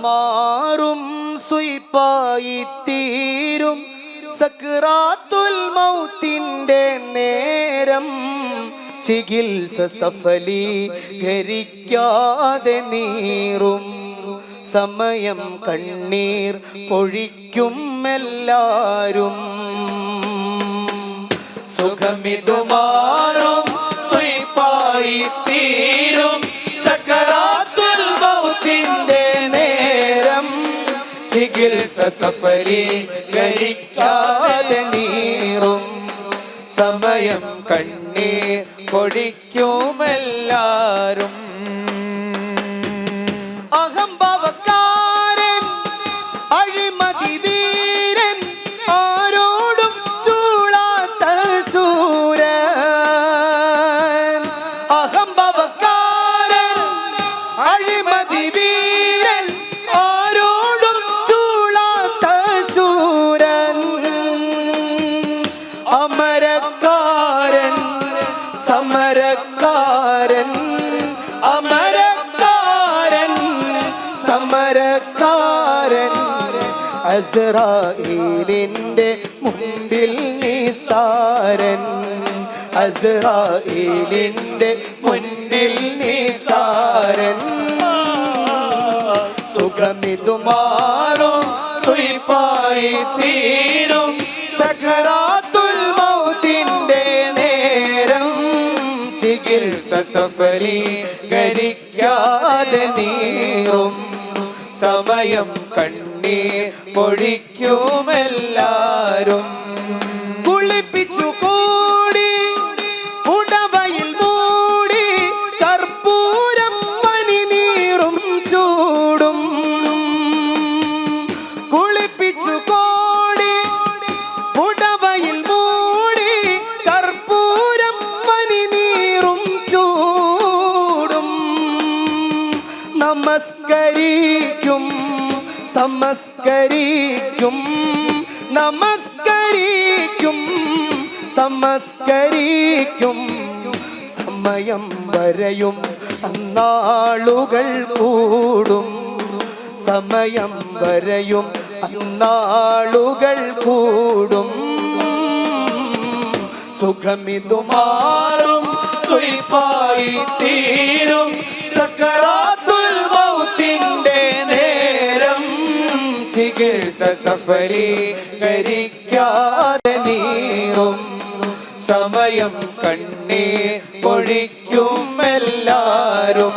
മാറും സുയിപ്പായി തീരും സക്രാത്തുൽ മൗത്തിന്റെ നേരം ചികിത്സ സഫലീകരിക്കാതെ നീറും. സമയം കണ്ണീർ പൊഴിക്കും എല്ലാരും. സുഖമിതു മാറും ചികിത്സ സഫലീകരിക്കാതെ നീറും. സമയം കണ്ണീർ പൊടിക്കുമെല്ലാരും. അമരക്കാരൻ സമരക്കാരൻ അമരക്കാരൻ സമരക്കാരൻ. അസ്രായേലിന്റെ മുമ്പിൽ നിസാരൻ അസ്രായേലിന്റെ മുൻപിൽ നിസാരൻ. സുഖമിതുമാറും സുയിപ്പായി തീരും സഖറാത്തുൽ ചികിത്സ സഫലീകരിക്കാതെ നീറും. സമയം കണ്ണീർ പൊഴിക്കുമെല്ലാരും. നമസ്കരിക്കും സമസ്കരിക്കും നമസ്കരിക്കും സമസ്കരിക്കും. സമയം വരയും അന്നാളുകൾ കൂടും. സമയം വരയും അന്നാളുകൾ കൂടും. സുഖമിതുമാറും സുയിപ്പായി തീരും. സക്കറാത്തുൽ ചികിത്സ സഫലീകരിക്കാതെ നീറും. സമയം കണ്ണീർ പൊഴിക്കും എല്ലാരും.